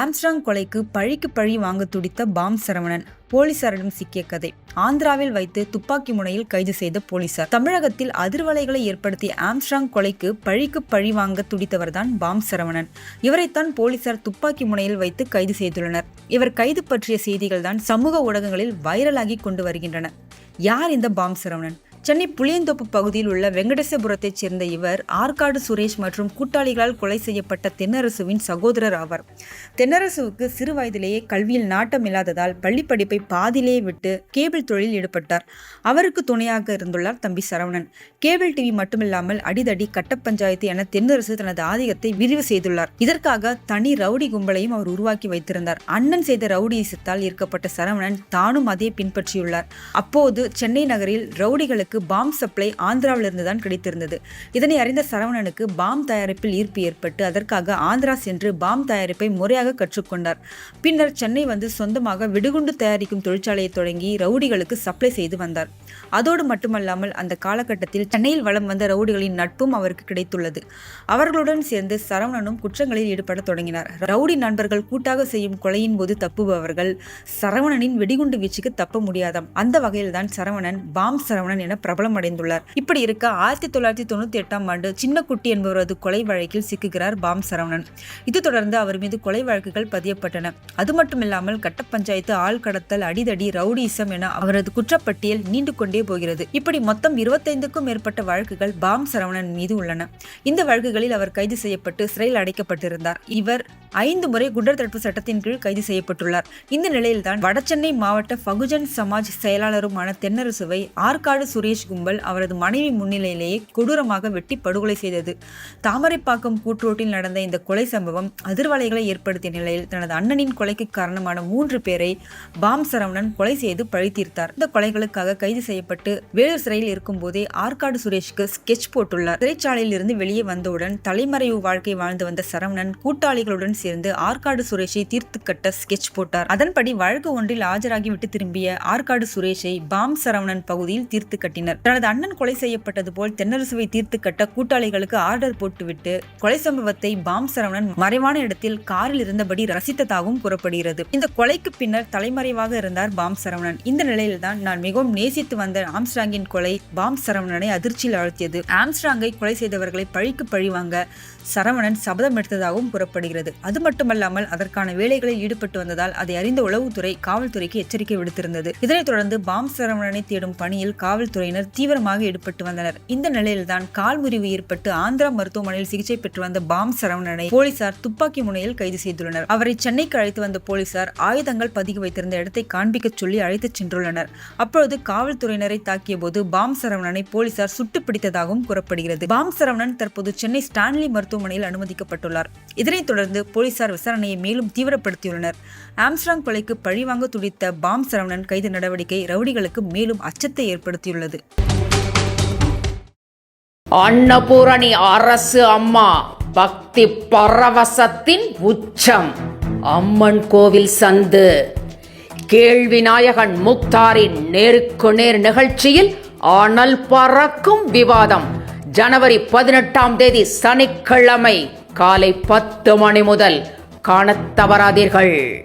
Armstrong கொலைக்கு பழிக்கு பழி வாங்க துடித்த பாம் சரவணன் போலீசாரிடம் சிக்கிய கதை. ஆந்திராவில் வைத்து துப்பாக்கி முனையில் கைது செய்த போலீசார். தமிழகத்தில் அதிர்வலைகளை ஏற்படுத்திய ஆம்ஸ்ட்ராங் கொலைக்கு பழிக்கு பழி வாங்க துடித்தவர்தான் பாம் சரவணன். இவரைத்தான் போலீசார் துப்பாக்கி முனையில் வைத்து கைது செய்துள்ளனர். இவர் கைது பற்றிய செய்திகள் தான் சமூக ஊடகங்களில் வைரலாகி கொண்டு வருகின்றன. யார் இந்த பாம் சரவணன்? சென்னை புளியந்தோப்பு பகுதியில் உள்ள வெங்கடேசபுரத்தைச் சேர்ந்த இவர் ஆற்காடு சுரேஷ் மற்றும் கூட்டாளிகளால் கொலை செய்யப்பட்ட தென்னரசுவின் சகோதரர் ஆவார். தென்னரசுவுக்கு சிறு வயதிலேயே கல்வியில் நாட்டம் இல்லாததால் பள்ளி படிப்பை பாதியிலேயே விட்டு கேபிள் தொழிலில் ஈடுபட்டார். அவருக்கு துணையாக இருந்துள்ளார் தம்பி சரவணன். கேபிள் டிவி மட்டுமில்லாமல் அடிதடி கட்ட பஞ்சாயத்து என தென்னரசு தனது ஆதிக்கத்தை விரிவு செய்துள்ளார். இதற்காக தனி ரவுடி கும்பலையும் அவர் உருவாக்கி வைத்திருந்தார். அண்ணன் செய்த ரவுடிசத்தால் ஈர்க்கப்பட்ட சரவணன் தானும் அதே பின்பற்றியுள்ளார். அப்போது சென்னை நகரில் ரவுடிகளுக்கு பாம் சப்ளை ஆந்திராவிலிருந்து தான் கிடைத்திருந்தது. இதனை அறிந்த சரவணனுக்கு பாம் தயாரிப்பில் ஈர்ப்பு ஏற்பட்டு அதற்காக ஆந்திரா சென்று பாம் தயாரிப்பை முறையாக கற்றுக்கொண்டார். பின்னர் சென்னை வந்து சொந்தமாக வெடிகுண்டு தயாரிக்கும் தொழிற்சாலையை தொடங்கி ரவுடிகளுக்கு சப்ளை செய்து வந்தார். அதோடு மட்டுமல்லாமல் அந்த காலகட்டத்தில் சென்னையில் வளம் வந்த ரவுடிகளின் நட்பும் அவருக்கு கிடைத்துள்ளது. அவர்களுடன் சேர்ந்து சரவணனும் குற்றங்களில் ஈடுபட தொடங்கினார். ரவுடி நண்பர்கள் கூட்டாக செய்யும் கொலையின் போது தப்புபவர்கள் சரவணனின் வெடிகுண்டு வீச்சுக்கு தப்ப முடியாதாம். அந்த வகையில்தான் சரவணன் பாம் சரவணன் என பிரபலம் அடைந்துள்ளார் இப்படி இருக்க ஆயிரத்தி தொள்ளாயிரத்தி தொண்ணூத்தி எட்டாம் ஆண்டு சின்னக்குட்டி என்பவரது கொலை வழக்கில் சிக்குகிறார் பாம் சரவணன். இது தொடர்ந்து அவர் மீது கொலை வழக்குகள் பதியப்பட்டன. அது மட்டுமில்லாமல் கட்ட பஞ்சாயத்து ஆள் கடத்தல் அடிதடி ரவுடிசம் என அவரது குற்றப்பட்டியல் நீண்டு கொண்டே போகிறது. இப்படி மொத்தம் இருபத்தைந்துக்கும் மேற்பட்ட வழக்குகள் பாம் சரவணன் மீது உள்ளன. இந்த வழக்குகளில் அவர் கைது செய்யப்பட்டு சிறையில் அடைக்கப்பட்டிருந்தார். இவர் ஐந்து முறை குண்டர் தடுப்பு சட்டத்தின் கீழ் கைது செய்யப்பட்டுள்ளார். இந்த நிலையில்தான் வடசென்னை மாவட்ட பகுஜன் சமாஜ் செயலாளருமான தென்னரசுவை ஆற்காடு சுரேஷ் கும்பல் அவரது மனைவி முன்னிலையிலேயே கொடூரமாக வெட்டி படுகொலை செய்தது. தாமரைப்பாக்கம் கூட்டோட்டில் நடந்த இந்த கொலை சம்பவம் அதிர்வலைகளை ஏற்படுத்திய நிலையில் தனது அண்ணனின் கொலைக்கு காரணமான மூன்று பேரை பாம் சரவணன் கொலை செய்து பழி தீர்த்தார் இந்த கொலைகளுக்காக கைது செய்யப்பட்டு வேலூர் சிறையில் இருக்கும் போதே ஆற்காடு சுரேஷ்க்கு ஸ்கெச் போட்டுள்ளார். சிறைச்சாலையில் இருந்து வெளியே வந்தவுடன் தலைமறைவு வாழ்க்கை வாழ்ந்து வந்த சரவணன் கூட்டாளிகளுடன் சேர்ந்து ஆற்காடு சுரேஷை தீர்த்து கட்ட ஸ்கெச் போட்டார். அதன்படி வழக்கு ஒன்றில் ஆஜராகிவிட்டு திரும்பிய ஆற்காடு சுரேஷை பாம் சரவணன் பகுதியில் தீர்த்து கட்ட கட்டினர். தனது அண்ணன் கொலை செய்யப்பட்டது போல் தென்னரசுவை தீர்த்து கட்ட கூட்டாளிகளுக்கு ஆர்டர் போட்டுவிட்டு கொலை சம்பவத்தை பாம் சரவணன் மறைவான இடத்தில் காரில் இருந்தபடி ரசித்ததாகவும் கூறப்படுகிறது. இந்த கொலைக்கு பின்னர் தலைமறைவாக இருந்தார் பாம் சரவணன். இந்த நிலையில்தான் நான் மிகவும் நேசித்து வந்த ஆம்ஸ்ட்ராங்கின் கொலை பாம் சரவணனை அதிர்ச்சியில் ஆழ்த்தியது. ஆம்ஸ்ட்ராங்கை கொலை செய்தவர்களை பழிக்கு பழிவாங்க சரவணன் சபதம் எடுத்ததாகவும் கூறப்படுகிறது. அது மட்டுமல்லாமல் அதற்கான வேலைகளில் ஈடுபட்டு வந்ததால் அதை அறிந்த உளவுத்துறை காவல்துறைக்கு எச்சரிக்கை விடுத்திருந்தது. இதனைத் தொடர்ந்து பாம் சரவணனை தேடும் பணியில் காவல்துறை காவல்துறையினர் தீவிரமாக ஈடுபட்டு வந்தனர். இந்த நிலையில்தான் கால் முறிவு ஏற்பட்டு ஆந்திரா மருத்துவமனையில் சிகிச்சை பெற்று வந்த பாம் சரவணனை போலீசார் துப்பாக்கி முனையில் கைது செய்துள்ளனர். அவரை சென்னைக்கு அழைத்து வந்த போலீசார் ஆயுதங்கள் பதுக்கி வைத்திருந்த இடத்தை காண்பிக்க சொல்லி அழைத்துச் சென்றுள்ளனர். அப்பொழுது காவல்துறையினரை தாக்கிய போது பாம் சரவணனை போலீசார் சுட்டு பிடித்ததாகவும் கூறப்படுகிறது. பாம் சரவணன் தற்போது சென்னை ஸ்டான்லி மருத்துவமனையில் அனுமதிக்கப்பட்டுள்ளார். இதனைத் தொடர்ந்து போலீசார் விசாரணையை மேலும் தீவிரப்படுத்தியுள்ளனர். ஆம்ஸ்ட்ராங் கொலைக்கு பழிவாங்க துடித்த பாம் சரவணன் கைது நடவடிக்கை ரவுடிகளுக்கு மேலும் அச்சத்தை ஏற்படுத்தியுள்ளது. அன்னபூரணி அரசு அம்மா பக்தி பரவசத்தின் உச்சம். அம்மன் கோவில் சந்து. கேள்வி நாயகன் முக்தாரின் நேருக்கு நேர் நிகழ்ச்சியில் அனல் பறக்கும் விவாதம். ஜனவரி பதினெட்டாம் தேதி சனிக்கிழமை காலை பத்து மணி முதல் காணத் தவறாதீர்கள்.